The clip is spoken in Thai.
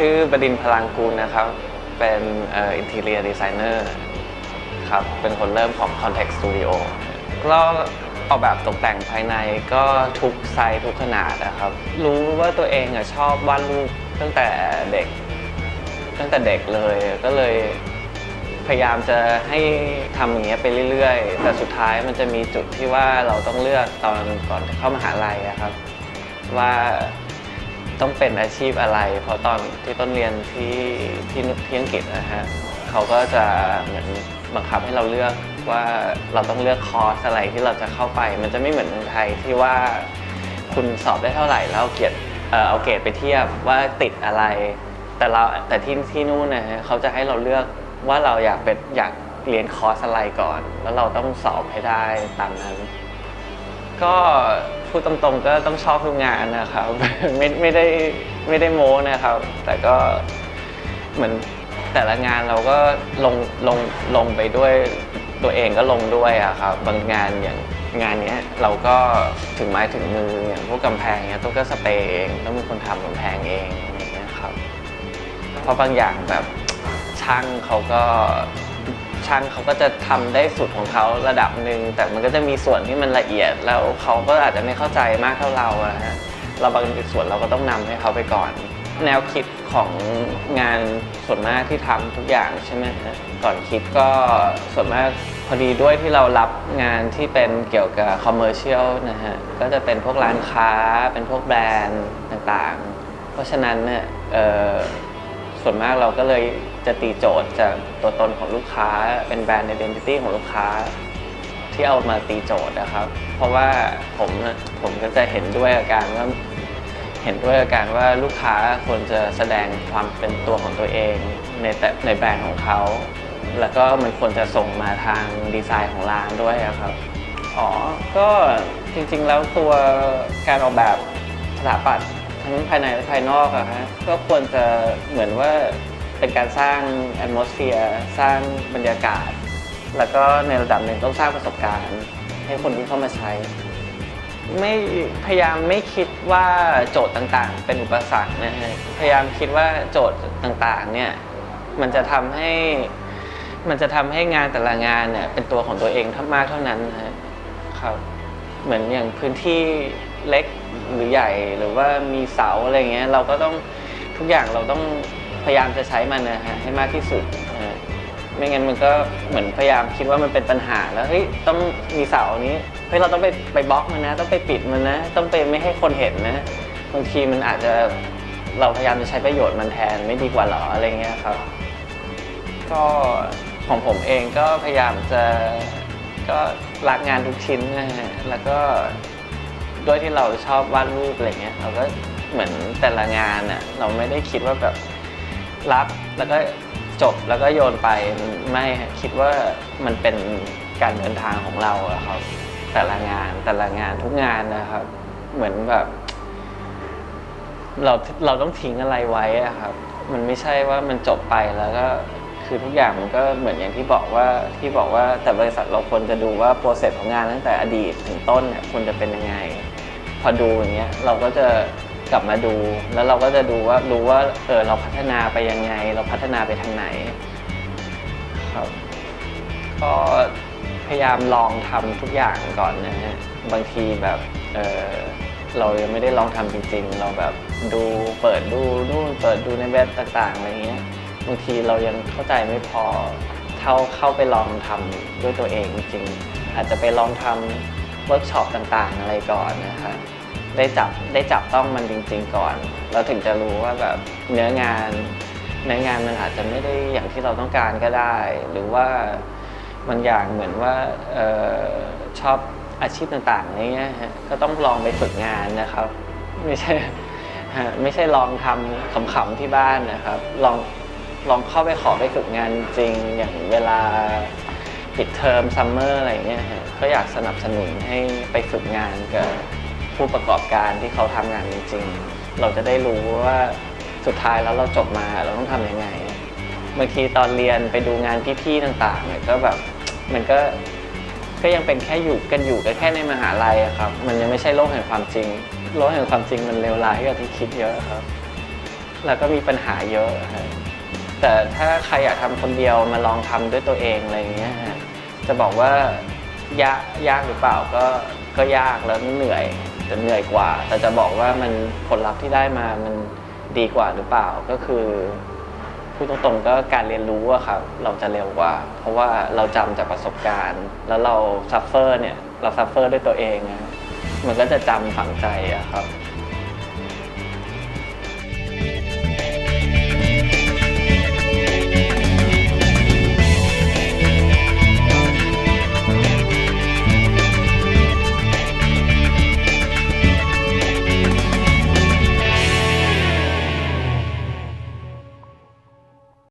ชื่อบดินพลังกูลนะครับ เป็นอินเทีเรียดีไซเนอร์ครับ เป็นคนเริ่มของ Context Studio ก็ออกแบบตกแต่งภายในก็ทุกไซส์ทุกขนาดนะครับ รู้ว่าตัวเองอะชอบวาดรูปตั้งแต่เด็ก ตั้งแต่เด็กเลยก็เลยพยายามจะให้ทำอย่างเงี้ยไปเรื่อยๆ แต่สุดท้ายมันจะมีจุดที่ว่าเราต้องเลือกตอนก่อนเข้ามหาลัยอะครับ ว่า ต้องเป็นอาชีพอะไร เพราะตอนที่ต้นเรียนที่ที่ที่อังกฤษนะฮะเขาก็จะเหมือนบังคับให้เราเลือกว่าเราต้องเลือกคอร์สอะไรที่เราจะเข้าไป มันจะไม่เหมือนเมืองไทยที่ว่าคุณสอบได้เท่าไหร่แล้วเอาเกรดเอ่อเอาเกรดไปเทียบว่าติดอะไร แต่เราแต่ที่ที่นู่นนะฮะเขาจะให้เราเลือกว่าเราอยากเป็นอยากเรียนคอร์สอะไรก่อน แล้วเราต้องสอบให้ได้ตามนั้น ก็พูดตรงๆก็ต้องชอบทุกงานนะครับ ไม่ไม่ได้ไม่ได้โม้นะครับ แต่ก็เหมือนแต่ละงานเราก็ลงลงลงไปด้วยตัวเองก็ลงด้วยอะครับบางงานอย่างงานเนี้ยเราก็ถึงไม้ถึงมืออย่างพวกกำแพงเนี้ยต้องก็สเปรย์เองต้องเป็นคนทำกำแพงเองอย่างเงี้ยครับเพราะบางอย่างแบบช่างเขาก็ ช่างเขาก็จะทำได้สุดของเขาระดับหนึ่งแต่มันก็จะมีส่วนที่มันละเอียด แล้วเขาก็อาจจะไม่เข้าใจมากเท่าเราอะฮะเราบางส่วนเราก็ต้องนำให้เขาไปก่อน แนวคิดของงานส่วนมากที่ทำทุกอย่างใช่ไหมฮะก่อนคิดก็ส่วนมากพอดีด้วยที่เรารับงานที่เป็นเกี่ยวกับคอมเมอร์เชียลนะฮะก็จะเป็นพวกร้านค้าเป็นพวกแบรนด์ต่างๆ เพราะฉะนั้นเนี่ย ส่วนมากเราก็เลยจะตีโจทย์จากตัวตนของลูกค้า เป็นแบรนด์ identity ของลูกค้า ที่เอามาตีโจทย์นะครับ เพราะว่าผมผมก็จะเห็นด้วยอาการว่าเห็นด้วยอาการว่าลูกค้าควรจะแสดงความเป็นตัวของตัวเองในแต่ในแบรนด์ของเขา แล้วก็มันควรจะส่งมาทางดีไซน์ของร้านด้วยอะครับ อ๋อ ก็จริงๆแล้วตัวการออกแบบสถาปัตย์ ทั้งภายในและภายนอกอะฮะก็ควรจะเหมือนว่าเป็นการสร้าง atmosphere สร้างบรรยากาศ แล้วก็ในระดับหนึ่งต้องสร้างประสบการณ์ ให้คนที่เข้ามาใช้ ไม่พยายามไม่คิดว่าโจทย์ต่างๆ เป็นอุปสรรคนะฮะพยายามคิดว่าโจทย์ต่างๆเนี่ยมันจะทำให้มันจะทำให้งานแต่ละงานเนี่ยเป็นตัวของตัวเองมากเท่านั้นนะครับ เหมือนอย่างพื้นที่ เล็กหรือใหญ่หรือว่ามีเสาอะไรเงี้ยเราก็ต้องทุกอย่างเราต้องพยายามจะใช้มันนะฮะให้มากที่สุดไม่งั้นมันก็เหมือนพยายามคิดว่ามันเป็นปัญหาแล้วเฮ้ยต้องมีเสานี้เฮ้ยเราต้องไปไปบล็อกมันนะ ต้องไปปิดมันนะ ต้องไปไม่ให้คนเห็นนะบางทีมันอาจจะเราพยายามจะใช้ประโยชน์มันแทนไม่ดีกว่าหรออะไรเงี้ยครับ ก็ของผมเองก็พยายามจะก็รักงานทุกชิ้นนะฮะแล้วก็ ด้วยที่เราชอบวาดรูปอะไรเงี้ยเราก็เหมือนแต่ละงานอะเราไม่ได้คิดว่าแบบรับแล้วก็จบแล้วก็โยนไปไม่คิดว่ามันเป็นการเดินทางของเราอะครับแต่ละงานแต่ละงานทุกงานนะครับ เหมือนแบบ เราเราต้องทิ้งอะไรไว้อะครับ มันไม่ใช่ว่ามันจบไปแล้วก็คือทุกอย่างมันก็เหมือนอย่างที่บอกว่าที่บอกว่าแต่บริษัทเราควรจะดูว่าโปรเซสของงานตั้งแต่อดีตถึงต้นเนี่ยควรจะเป็นยังไง พอดูอย่างเงี้ยเราก็จะกลับมาดู แล้วเราก็จะดูว่ารู้ว่าเออเราพัฒนาไปยังไง เราพัฒนาไปทางไหนครับก็พยายามลองทำทุกอย่างก่อนนะฮะบางทีแบบเออเรายังไม่ได้ลองทำจริง ๆ เราแบบดูเปิดดูนู่นเปิดดูในเว็บต่างๆอะไรเงี้ยบางทีเรายังเข้าใจไม่พอเท่าเข้าไปลองทำด้วยตัวเองจริงอาจจะไปลองทำ เวิร์กช็อปต่างๆ อะไรก่อนนะคะได้จับได้จับต้องมันจริง ๆ ก่อน เราถึงจะรู้ว่าแบบเนื้องานเนื้องานมันอาจจะไม่ได้อย่างที่เราต้องการก็ได้ หรือว่าบางอย่างเหมือนว่าออชอบอาชีพต่างๆอะไรเงี้ยฮะก็ต้องลองไปฝึกงานนะครับ ไม่ใช่ไม่ใช่ลองทำขำๆที่บ้านนะครับ ลองลองเข้าไปขอไปฝึกงานจริงอย่างเวลา ปิดเทอมซัมเมอร์อะไรเงี้ยฮะก็อยากสนับสนุนให้ไปฝึกงานกับผู้ประกอบการที่เขาทำงานจริงๆ เราจะได้รู้ว่าสุดท้ายแล้วเราจบมาเราต้องทำยังไงบางทีตอนเรียนไปดูงานพี่ๆต่างๆเนี่ยก็แบบมันก็ก็ยังเป็นแค่อยู่กันอยู่กันแค่ในมหาลัยอะครับ มันยังไม่ใช่โลกแห่งความจริง โลกแห่งความจริงมันเลวร้ายกว่าที่คิดเยอะครับ แล้วก็มีปัญหาเยอะฮะ แต่ถ้าใครอยากทำคนเดียวมาลองทำด้วยตัวเองอะไรอย่างเงี้ยฮะจะบอกว่ายากยากหรือเปล่าก็ก็ยากแล้วเหนื่อยจะเหนื่อยกว่า แต่จะบอกว่ามันผลลัพธ์ที่ได้มามันดีกว่าหรือเปล่าก็คือพูดตรงๆก็การเรียนรู้อะครับเราจะเร็วกว่า เพราะว่าเราจำจากประสบการณ์ แล้วเราซัฟเฟอร์เนี่ยเราซัฟเฟอร์ด้วยตัวเองอะมันก็จะจำฝังใจอะครับ